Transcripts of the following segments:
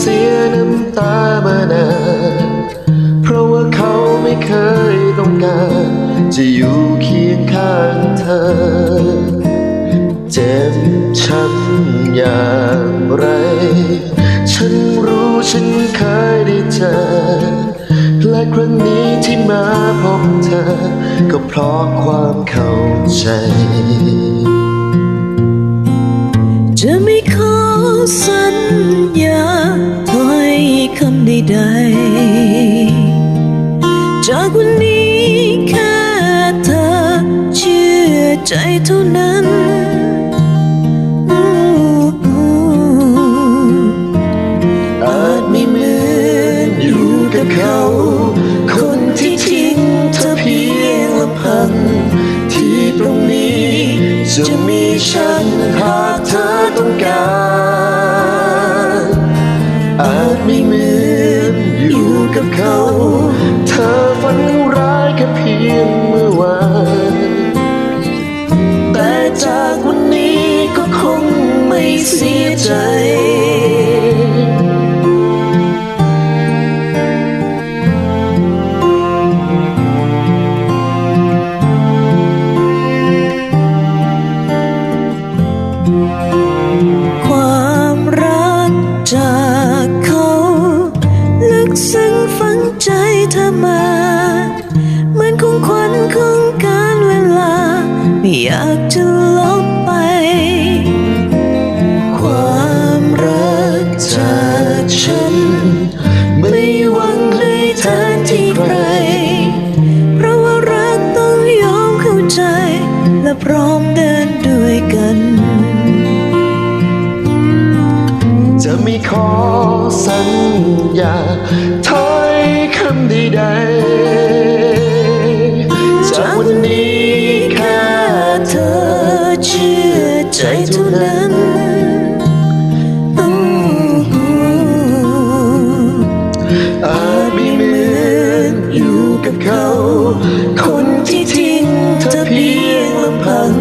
เสียน้ำตามานานเพราะว่าเขาไม่เคยต้องการ จะอยู่เคียงข้างเธอ เจ็บช้ำอย่างไร ฉันรู้ฉันเคยได้เจอ และครั้งนี้ที่มาพบเธอ ก็เพราะความเข้าใจ คำใดๆ จากวันนี้แค่เธอเชื่อใจเท่านั้นอาจไม่เหมือนอยู่กับเขา คนที่ทิ้งเธอเพียงลำพัง ที่ตรงนี้จะมีฉันหากเธอต้องการ กับเขา เธอฝันร้ายแค่เพียงเมื่อวาน แต่จากวันนี้ก็คงไม่เสียใจ อมาเหมือนของขวัญของการเวลา ไม่อยากจะลบไป ความรักจากฉัน ไม่หวังให้แทนที่ใคร เพราะว่ารักต้องยอมเข้าใจ และพร้อมเดินด้วยกัน จะไม่ขอสัญญาถ้อ ใด จากวันนี้แค่เธอเชื่อใจเท่านั้นอืมอาจไม่เหมือนอยู่กับเขา คนที่ทิ้งเธอเพียงลำพัง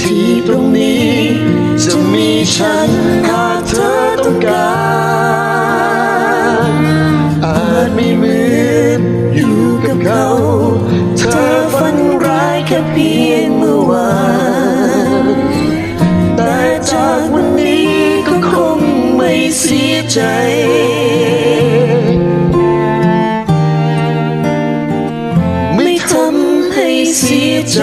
ที่ตรงนี้จะมีฉัน เพียงเมื่อวานแต่จากวันนี้ก็คงไม่เสียใจไม่ทำให้เสียใจ